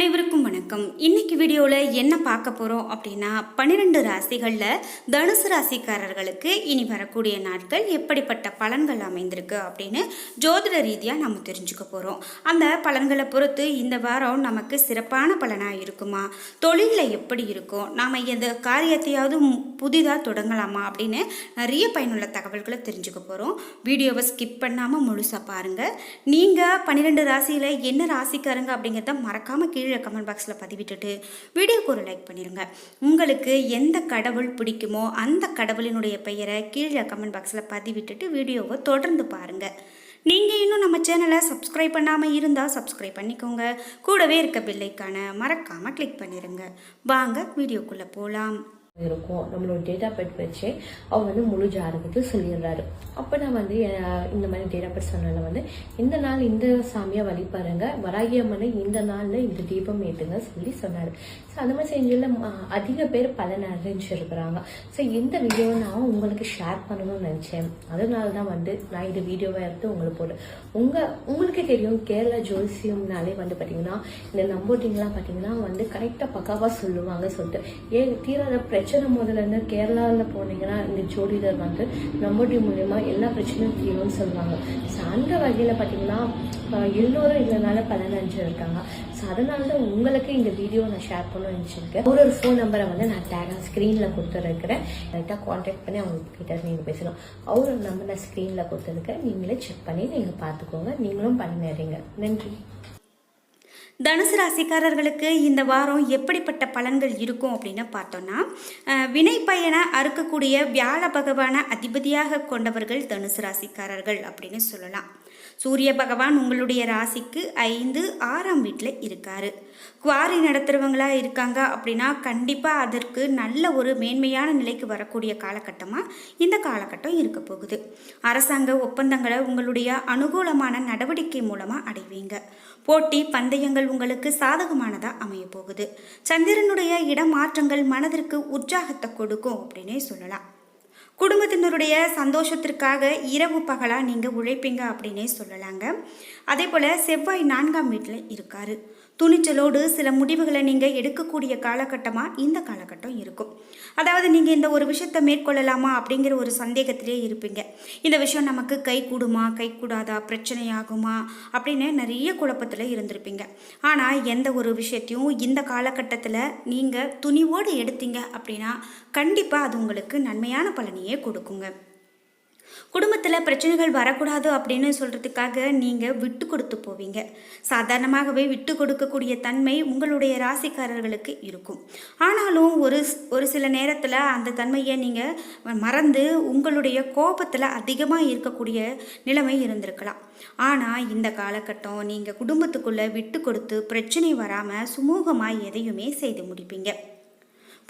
அனைவருக்கும் வணக்கம். இன்னைக்கு வீடியோவில் என்ன பார்க்க போகிறோம் அப்படின்னா பன்னிரெண்டு ராசிகளில் தனுசு ராசிக்காரர்களுக்கு இனி வரக்கூடிய நாட்கள் எப்படிப்பட்ட பலன்கள் அமைந்திருக்கு அப்படின்னு ஜோதிட ரீதியாக நம்ம தெரிஞ்சுக்க போகிறோம் அந்த பலன்களை பொறுத்து இந்த வாரம் நமக்கு சிறப்பான பலனாக இருக்குமா? தொழிலில் எப்படி இருக்கும்? நாம் எந்த காரியத்தையாவது புதிதாக தொடங்கலாமா அப்படின்னு நிறைய பயனுள்ள தகவல்களை தெரிஞ்சுக்க போகிறோம் வீடியோவை ஸ்கிப் பண்ணாமல் முழுசாக பாருங்கள் நீங்கள் பன்னிரெண்டு ராசியில் என்ன ராசிக்காரங்க அப்படிங்கிறத மறக்காமல் கீழே கமெண்ட் பாக்ஸில் பதிவிட்டுட்டு வீடியோக்கு ஒரு லைக் பண்ணிடுங்க உங்களுக்கு எந்த கடவுள் பிடிக்குமோ அந்த கடவுளினுடைய பெயரை கீழே கமெண்ட் பாக்ஸில் பதிவிட்டுட்டு வீடியோவை தொடர்ந்து பாருங்கள் நீங்கள் இன்னும் நம்ம சேனலை சப்ஸ்கிரைப் பண்ணாமல் இருந்தால் சப்ஸ்கிரைப் பண்ணிக்கோங்க. கூடவே இருக்க பில்லைக்கான மறக்காமல் கிளிக் பண்ணிடுங்க வாங்க வீடியோக்குள்ளே போகலாம் இருக்கும். நம்மளோட டேட்டா பெட் வச்சு அவர் வந்து முழு ஜாதகத்தை சொல்லிடுறாரு. அப்போ நான் வந்து இந்த மாதிரி டேட்டா பெட் சொன்னதில் வந்து இந்த நாள் இந்த சாமியை வழிபாருங்க வராகி அம்மனை இந்த நாளில் இந்த தீபம் ஏற்றுங்க சொல்லி சொன்னார். ஸோ அந்த மாதிரி செஞ்சதில் அதிக பேர் பலன் அறிஞ்சிருக்கிறாங்க ஸோ இந்த வீடியோவை நான் உங்களுக்கு ஷேர் பண்ணணும்னு நினச்சேன். அதனால தான் வந்து நான் இந்த வீடியோவை எடுத்து உங்களுக்கு போடுறேன் உங்கள் உங்களுக்கே தெரியும் கேரளா ஜோசியம்னாலே வந்து பார்த்தீங்கன்னா இந்த நம்போட்டிங்லாம் பார்த்தீங்கன்னா வந்து கரெக்டாக பக்காவாக சொல்லுவாங்க சொல்லிட்டு ஏன் தீராத பிரச்சனை முதல்ல இருந்து கேரளாவில் போனீங்கன்னா இந்த ஜோதிடர் வந்து நம்போட்டி மூலயமா எல்லா பிரச்சனையும் தீரும்னு சொல்லுவாங்க. ஸோ அந்த வகையில் பார்த்தீங்கன்னா எல்லோரும் இதனால பதினஞ்சு இருக்காங்க. ஸோ அதனால தான் உங்களுக்கு இந்த வீடியோ நான் ஷேர் பண்ண நினச்சிருக்கேன். ஒரு ஒரு ஃபோன் நம்பரை வந்து நான் டேக் ஸ்க்ரீனில் கொடுத்துருக்கிறேன். கரெக்டாக காண்டாக்ட் பண்ணி அவங்க கிட்ட நீங்கள் பேசலாம் அவர் நம்பர் நான் ஸ்க்ரீனில் கொடுத்துருக்கேன் நீங்களே செக் பண்ணி நீங்கள் பார்த்துக்கோங்க. நீங்களும் பண்ணிடுறீங்க நன்றி. தனுசு ராசிக்காரர்களுக்கு இந்த வாரம் எப்படிப்பட்ட பலன்கள் இருக்கும் அப்படின்னு பார்த்தோன்னா வினை பயனை அறுக்கக்கூடிய வியாழ பகவான அதிபதியாக கொண்டவர்கள் தனுசு ராசிக்காரர்கள் அப்படின்னு சொல்லலாம். சூரிய பகவான் உங்களுடைய ராசிக்கு ஐந்து ஆறாம் வீட்டில் இருக்காரு. குவாரி நடத்துகிறவங்களா இருக்காங்க அப்படின்னா கண்டிப்பாக அதற்கு நல்ல ஒரு மேன்மையான நிலைக்கு வரக்கூடிய காலகட்டமாக இந்த காலகட்டம் இருக்க போகுது. அரசாங்க ஒப்பந்தங்களை உங்களுடைய அனுகூலமான நடவடிக்கை மூலமாக அடைவீங்க. போட்டி பந்தயங்கள் உங்களுக்கு சாதகமானதாக அமைய போகுது சந்திரனுடைய இடமாற்றங்கள் மனதிற்கு உற்சாகத்தை கொடுக்கும் அப்படின்னே சொல்லலாம். குடும்பத்தினருடைய சந்தோஷத்திற்காக இரவு பகலாக நீங்கள் உழைப்பீங்க அப்படின்னே சொல்லலாங்க. அதே போல் செவ்வாய் நான்காம் வீட்டில் இருக்காரு. துணிச்சலோடு சில முடிவுகளை நீங்கள் எடுக்கக்கூடிய காலகட்டமாக இந்த காலகட்டம் இருக்கும். அதாவது நீங்கள் இந்த ஒரு விஷயத்தை மேற்கொள்ளலாமா? அப்படிங்கிற ஒரு சந்தேகத்திலே இருப்பீங்க. இந்த விஷயம் நமக்கு கை கூடுமா? கை கூடாதா? பிரச்சனையாகுமா? அப்படின்னு நிறைய குழப்பத்தில் இருந்திருப்பீங்க. ஆனால் எந்த ஒரு விஷயத்தையும் இந்த காலகட்டத்தில் நீங்கள் துணிவோடு எடுத்தீங்க அப்படின்னா கண்டிப்பாக அது உங்களுக்கு நன்மையான பலனையே கொடுக்குங்க. குடும்பத்தில் பிரச்சனைகள் வரக்கூடாது அப்படின்னு சொல்கிறதுக்காக நீங்கள் விட்டு கொடுத்து போவீங்க. சாதாரணமாகவே விட்டு கொடுக்கக்கூடிய தன்மை உங்களுடைய ராசிக்காரர்களுக்கு இருக்கும். ஆனாலும் ஒரு ஒரு சில நேரத்தில் அந்த தன்மையை நீங்கள் மறந்து உங்களுடைய கோபத்தில் அதிகமாக இருக்கக்கூடிய நிலைமை இருந்திருக்கலாம். ஆனால் இந்த காலகட்டம் நீங்கள் குடும்பத்துக்குள்ளே விட்டு கொடுத்து பிரச்சனை வராமல் சுமூகமாக எதையுமே செய்து முடிப்பீங்க.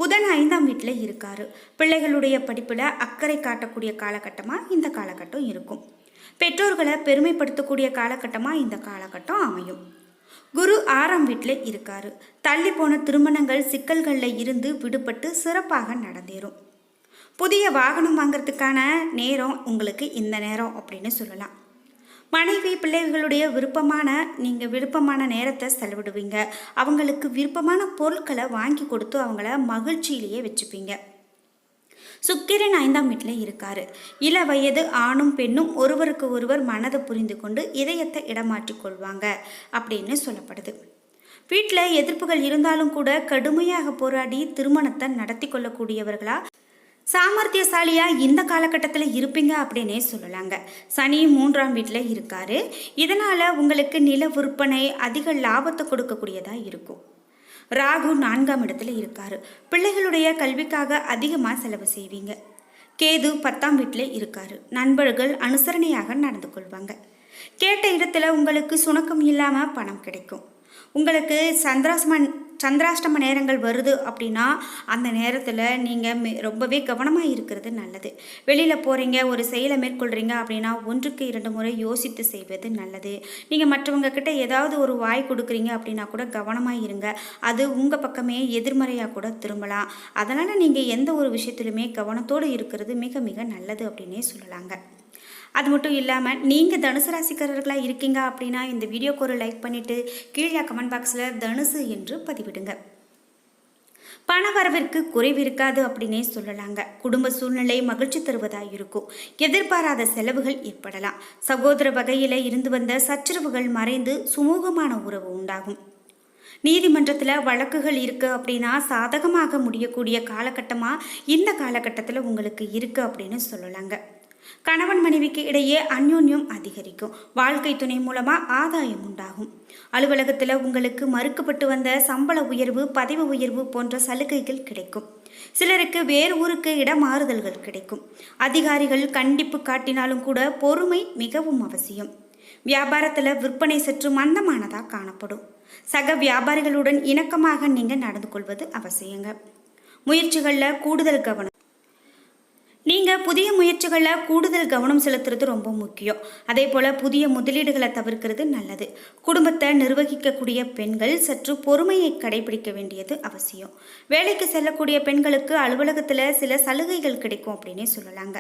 புதன் ஐந்தாம் வீட்டில் இருக்காரு. பிள்ளைகளுடைய படிப்பில் அக்கறை காட்டக்கூடிய காலகட்டமாக இந்த காலகட்டம் இருக்கும். பெற்றோர்களை பெருமைப்படுத்தக்கூடிய காலகட்டமாக இந்த காலகட்டம் அமையும். குரு ஆறாம் வீட்டில் இருக்காரு. தள்ளி போன திருமணங்கள் சிக்கல்களில் இருந்து விடுபட்டு சிறப்பாக நடந்தேறும். புதிய வாகனம் வாங்குறதுக்கான நேரம் உங்களுக்கு இந்த நேரம் அப்படின்னு சொல்லலாம். மனைவி பிள்ளைகளுடைய விருப்பமான நீங்கள் விருப்பமான நேரத்தை செலவிடுவீங்க. அவங்களுக்கு விருப்பமான பொருட்களை வாங்கி கொடுத்து அவங்கள மகிழ்ச்சியிலேயே வச்சுப்பீங்க. சுக்கிரன் ஐந்தாம் வீட்டில் இருக்காரு. இள வயது ஆணும் பெண்ணும் ஒருவருக்கு ஒருவர் மனதை புரிந்து கொண்டு இதயத்தை இடமாற்றிக் கொள்வாங்க அப்படின்னு சொல்லப்படுது. வீட்டில் எதிர்ப்புகள் இருந்தாலும் கூட கடுமையாக போராடி திருமணத்தை நடத்தி கொள்ளக்கூடியவர்களா சாமர்த்தியசாலியாக இந்த காலகட்டத்தில் இருப்பீங்க அப்படின்னே சொல்லலாங்க. சனி மூன்றாம் வீட்டில் இருக்காரு. இதனால் உங்களுக்கு நில விற்பனை அதிக லாபத்தை கொடுக்கக்கூடியதாக இருக்கும். ராகு நான்காம் இடத்துல இருக்காரு. பிள்ளைகளுடைய கல்விக்காக அதிகமாக செலவு செய்வீங்க. கேது பத்தாம் வீட்டில் இருக்காரு. நண்பர்கள் அனுசரணையாக நடந்து கொள்வாங்க. கேட்ட இடத்துல உங்களுக்கு சுணக்கம் இல்லாமல் பணம் கிடைக்கும். உங்களுக்கு சந்திராசமன் சந்திராஷ்டம நேரங்கள் வருது அப்படின்னா அந்த நேரத்தில் நீங்கள் ரொம்பவே கவனமாக இருக்கிறது நல்லது. வெளியில் போகிறீங்க ஒரு செயலை மேற்கொள்கிறீங்க அப்படின்னா ஒன்றுக்கு இரண்டு முறை யோசித்து செய்வது நல்லது. நீங்கள் மற்றவங்க கிட்ட ஏதாவது ஒரு வாய் கொடுக்குறீங்க அப்படின்னா கூட கவனமாக இருங்க. அது உங்கள் பக்கமே எதிர்மறையாக கூட திரும்பலாம். அதனால் நீங்கள் எந்த ஒரு விஷயத்திலுமே கவனத்தோடு இருக்கிறது மிக மிக நல்லது அப்படின்னே சொல்லலாங்க. அது மட்டும் இல்லாமல் நீங்கள் தனுசு ராசிக்காரர்களாக இருக்கீங்க அப்படின்னா இந்த வீடியோக்கு ஒரு லைக் பண்ணிவிட்டு கீழே கமெண்ட் பாக்ஸில் தனுசு என்று பதிவிடுங்க. பண வரவிற்கு குறைவு இருக்காது அப்படின்னே சொல்லலாங்க. குடும்ப சூழ்நிலை மகிழ்ச்சி தருவதாக இருக்கும். எதிர்பாராத செலவுகள் ஏற்படலாம். சகோதர வகையில் இருந்து வந்த சச்சரவுகள் மறைந்து சுமூகமான உறவு உண்டாகும். நீதிமன்றத்தில் வழக்குகள் இருக்குது அப்படின்னா சாதகமாக முடியக்கூடிய காலகட்டமாக இந்த காலகட்டத்தில் உங்களுக்கு இருக்குது அப்படின்னு சொல்லலாங்க. கணவன் மனைவிக்கு இடையே அந்யோன்யம் அதிகரிக்கும். வாழ்க்கை துணை மூலமாக ஆதாயம் உண்டாகும். அலுவலகத்தில் உங்களுக்கு மறுக்கப்பட்டு வந்த சம்பள உயர்வு பதவி உயர்வு போன்ற சலுகைகள் கிடைக்கும். சிலருக்கு வேறு ஊருக்கு இடமாறுதல்கள் கிடைக்கும். அதிகாரிகள் கண்டிப்பு காட்டினாலும் கூட பொறுமை மிகவும் அவசியம். வியாபாரத்தில் விற்பனை சற்று மந்தமானதாக காணப்படும். சக வியாபாரிகளுடன் இணக்கமாக நீங்கள் நடந்து கொள்வது அவசியங்க. முயற்சிகளில் கூடுதல் கவனம் நீங்கள் புதிய முயற்சிகளில் கூடுதல் கவனம் செலுத்துறது ரொம்ப முக்கியம். அதே போல் புதிய முதலீடுகளை தவிர்க்கிறது நல்லது. குடும்பத்தை நிர்வகிக்கக்கூடிய பெண்கள் சற்று பொறுமையை கடைபிடிக்க வேண்டியது அவசியம். வேலைக்கு செல்லக்கூடிய பெண்களுக்கு அலுவலகத்தில் சில சலுகைகள் கிடைக்கும் அப்படின்னே சொல்லலாங்க.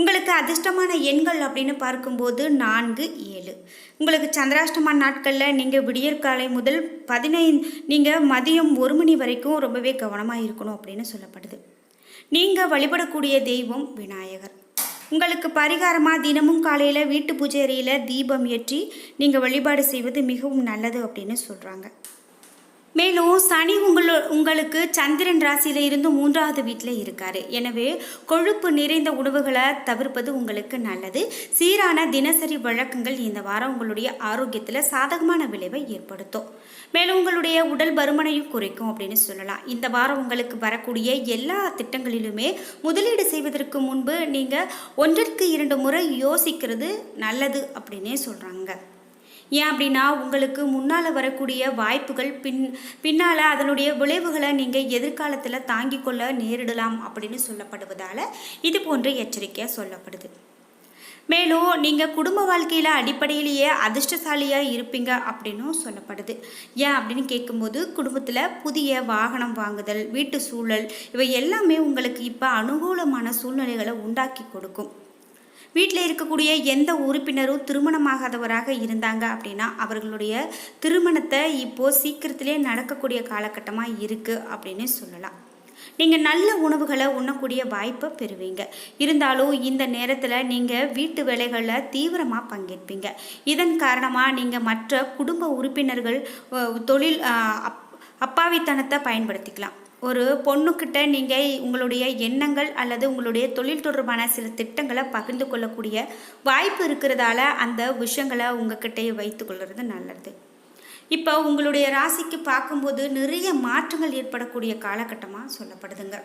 உங்களுக்கு அதிர்ஷ்டமான எண்கள் அப்படின்னு பார்க்கும்போது நான்கு ஏழு. உங்களுக்கு சந்திராஷ்டமான நாட்களில் நீங்கள் விடியற்காலை முதல் பதினைந்து நீங்கள் மதியம் ஒரு மணி வரைக்கும் ரொம்பவே கவனமாக இருக்கணும் அப்படின்னு சொல்லப்படுது. நீங்கள் வழிபடக்கூடிய தெய்வம் விநாயகர். உங்களுக்கு பரிகாரமாக தினமும் காலையில் வீட்டு பூஜை அறையில் தீபம் ஏற்றி நீங்கள் வழிபாடு செய்வது மிகவும் நல்லது அப்படின்னு சொல்கிறாங்க மேலும் சனி உங்களு உங்களுக்கு சந்திரன் ராசியில இருந்து மூன்றாவது வீட்டில் இருக்காரு. எனவே கொழுப்பு நிறைந்த உணவுகளை தவிர்ப்பது உங்களுக்கு நல்லது. சீரான தினசரி வழக்கங்கள் இந்த வாரம் உங்களுடைய ஆரோக்கியத்தில் சாதகமான விளைவை ஏற்படுத்தும். மேலும் உங்களுடைய உடல் பருமனையும் குறைக்கும் அப்படின்னு சொல்லலாம். இந்த வாரம் உங்களுக்கு வரக்கூடிய எல்லா திட்டங்களிலுமே முதலீடு செய்வதற்கு முன்பு நீங்கள் ஒன்றிற்கு இரண்டு முறை யோசிக்கிறது நல்லது அப்படின்னே சொல்கிறாங்க ஏன் அப்படின்னா உங்களுக்கு முன்னால் வரக்கூடிய வாய்ப்புகள் பின் பின்னால் அதனுடைய விளைவுகளை நீங்கள் எதிர்காலத்தில் தாங்கிக் கொள்ள நேரிடலாம் அப்படின்னு சொல்லப்படுவதால் இது போன்ற எச்சரிக்கையாக சொல்லப்படுது. மேலும் நீங்கள் குடும்ப வாழ்க்கையில் அடிப்படையிலேயே அதிர்ஷ்டசாலியாக இருப்பீங்க அப்படின்னும் சொல்லப்படுது. ஏன் அப்படின்னு கேட்கும்போது குடும்பத்தில் புதிய வாகனம் வாங்குதல் வீட்டு சூழல் இவை எல்லாமே உங்களுக்கு இப்போ அனுகூலமான சூழ்நிலைகளை உண்டாக்கி கொடுக்கும். வீட்டில் இருக்கக்கூடிய எந்த உறுப்பினரும் திருமணமாகாதவராக இருந்தாங்க அப்படின்னா அவர்களுடைய திருமணத்தை இப்போது சீக்கிரத்திலே நடக்கக்கூடிய காலகட்டமாக இருக்குது அப்படின்னு சொல்லலாம். நீங்கள் நல்ல உணவுகளை உண்ணக்கூடிய வாய்ப்பை பெறுவீங்க. இருந்தாலும் இந்த நேரத்தில் நீங்கள் வீட்டு வேலைகளில் தீவிரமாக பங்கேற்பீங்க. இதன் காரணமாக நீங்கள் மற்ற குடும்ப உறுப்பினர்கள் தொழில் அப் அப்பாவித்தனத்தை பயன்படுத்திக்கலாம். ஒரு பொண்ணுக்கிட்ட நீங்கள் உங்களுடைய எண்ணங்கள் அல்லது உங்களுடைய தொழில் தொடர்பான சில திட்டங்களை பகிர்ந்து கொள்ளக்கூடிய வாய்ப்பு இருக்கிறதால அந்த விஷயங்களை உங்ககிட்டயே வைத்துக்கொள்கிறது நல்லது. இப்போ உங்களுடைய ராசிக்கு பார்க்கும்போது நிறைய மாற்றங்கள் ஏற்படக்கூடிய காலகட்டமாக சொல்லப்படுதுங்க.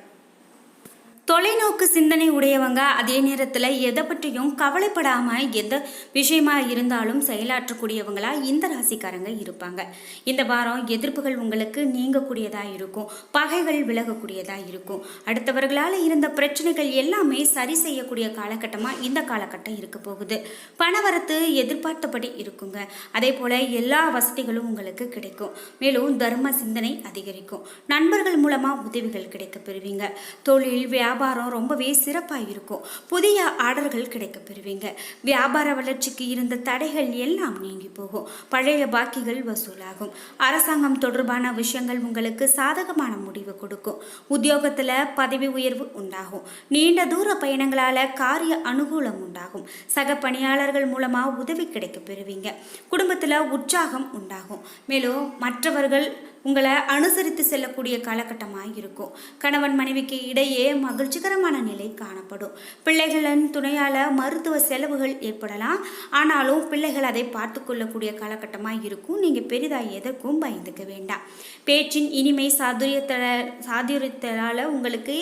தொலைநோக்கு சிந்தனை உடையவங்க அதே நேரத்தில் எதை பற்றியும் கவலைப்படாமல் எந்த விஷயமா இருந்தாலும் செயலாற்றக்கூடியவங்களா இந்த ராசிக்காரங்க இருப்பாங்க. இந்த வாரம் எதிர்ப்புகள் உங்களுக்கு நீங்கக்கூடியதாக இருக்கும். பகைகள் விலகக்கூடியதாக இருக்கும். அடுத்தவர்களால் இருந்த பிரச்சனைகள் எல்லாமே சரி செய்யக்கூடிய காலகட்டமாக இந்த காலகட்டம் இருக்க போகுது. பணவரத்து எதிர்பார்த்தபடி இருக்குங்க. அதே போல் எல்லா வசதிகளும் உங்களுக்கு கிடைக்கும். மேலும் தர்ம சிந்தனை அதிகரிக்கும். நண்பர்கள் மூலமாக உதவிகள் கிடைக்க பெறுவீங்க. தொழில் வியாபாரம் வியாபாரம் ரொம்பவே சிறப்பாக இருக்கும் புதிய ஆர்டர்கள் கிடைக்க பெறுவீங்க வியாபார வளர்ச்சிக்கு இருந்த தடைகள் எல்லாம் நீங்கி போகும். பழைய பாக்கிகள் வசூலாகும். அரசாங்கம் தொடர்பான விஷயங்கள் உங்களுக்கு சாதகமான முடிவு கொடுக்கும். உத்தியோகத்தில் பதவி உயர்வு உண்டாகும். நீண்ட தூர பயணங்களால் காரிய அனுகூலம் உண்டாகும். சக பணியாளர்கள் மூலமாக உதவி கிடைக்க பெறுவீங்க குடும்பத்தில் உற்சாகம் உண்டாகும். மேலும் மற்றவர்கள் உங்களை அனுசரித்து செல்லக்கூடிய காலகட்டமாக இருக்கும் கணவன் மனைவிக்கு இடையே மகிழ்ச்சிகரமான நிலை காணப்படும். பிள்ளைகளின் துணையால் மருத்துவ செலவுகள் ஏற்படலாம். ஆனாலும் பிள்ளைகள் அதை பார்த்து கொள்ளக்கூடிய காலகட்டமாக இருக்கும் நீங்கள் பெரிதாக எதற்கும் பயந்துக்க வேண்டாம். பேச்சின் இனிமை சாதுரியத்தல சாதுரியத்தால் உங்களுக்கு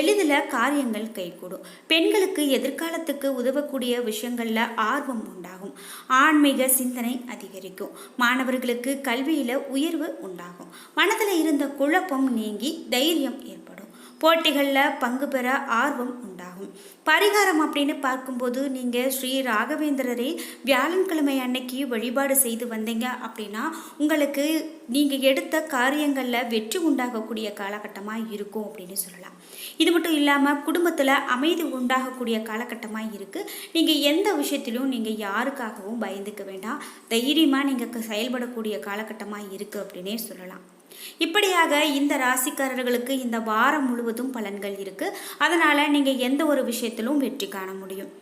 எளிதில் காரியங்கள் கைகூடும். பெண்களுக்கு எதிர்காலத்துக்கு உதவக்கூடிய விஷயங்களில் ஆர்வம் உண்டாகும். ஆன்மீக சிந்தனை அதிகரிக்கும். மாணவர்களுக்கு கல்வியில் உயர்வு உண்டாகும். மனதில் இருந்த குழப்பம் நீங்கி தைரியம் ஏற்படும். போட்டிகளில் பங்கு பெற ஆர்வம் உண்டாகும். பரிகாரம் அப்படின்னு பார்க்கும்போது நீங்கள் ஸ்ரீ ராகவேந்திரரை வியாழன்கிழமை அன்னைக்கு வழிபாடு செய்து வந்தீங்க அப்படின்னா உங்களுக்கு நீங்கள் எடுத்த காரியங்களில் வெற்றி உண்டாகக்கூடிய காலகட்டமாக இருக்கும் அப்படின்னு சொல்லலாம். இது மட்டும் இல்லாமல் குடும்பத்தில் அமைதி உண்டாகக்கூடிய காலகட்டமாக இருக்குது நீங்கள் எந்த விஷயத்திலும் நீங்கள் யாருக்காகவும் பயந்துக்க வேண்டாம். தைரியமாக நீங்கள் செயல்படக்கூடிய காலகட்டமாக இருக்குது அப்படின்னே சொல்லலாம். இப்படியாக இந்த ராசிக்காரர்களுக்கு இந்த வாரம் முழுவதும் பலன்கள் இருக்குது அதனால் நீங்கள் எந்த ஒரு விஷயத்திலும் வெற்றி காண முடியும்.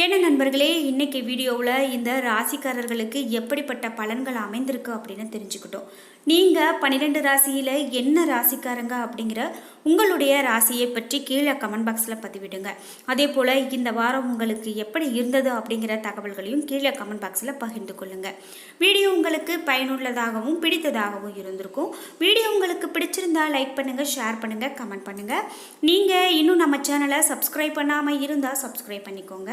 என்ன நண்பர்களே இன்றைக்கி வீடியோவில் இந்த ராசிக்காரர்களுக்கு எப்படிப்பட்ட பலன்கள் அமைந்திருக்கு அப்படின்னு தெரிஞ்சுக்கிட்டோம். நீங்கள் பன்னிரெண்டு ராசியில் என்ன ராசிக்காரங்க அப்படிங்கிற உங்களுடைய ராசியை பற்றி கீழே கமெண்ட் பாக்ஸில் பதிவிடுங்க. அதே போல் இந்த வாரம் உங்களுக்கு எப்படி இருந்தது அப்படிங்கிற தகவல்களையும் கீழே கமெண்ட் பாக்ஸில் பகிர்ந்து கொள்ளுங்கள் வீடியோ உங்களுக்கு பயனுள்ளதாகவும் பிடித்ததாகவும் இருந்திருக்கும். வீடியோ உங்களுக்கு பிடிச்சிருந்தால் லைக் பண்ணுங்கள் ஷேர் பண்ணுங்கள் கமெண்ட் பண்ணுங்கள் நீங்கள் இன்னும் நம்ம சேனலை சப்ஸ்கிரைப் பண்ணாமல் இருந்தால் சப்ஸ்கிரைப் பண்ணிக்கோங்க.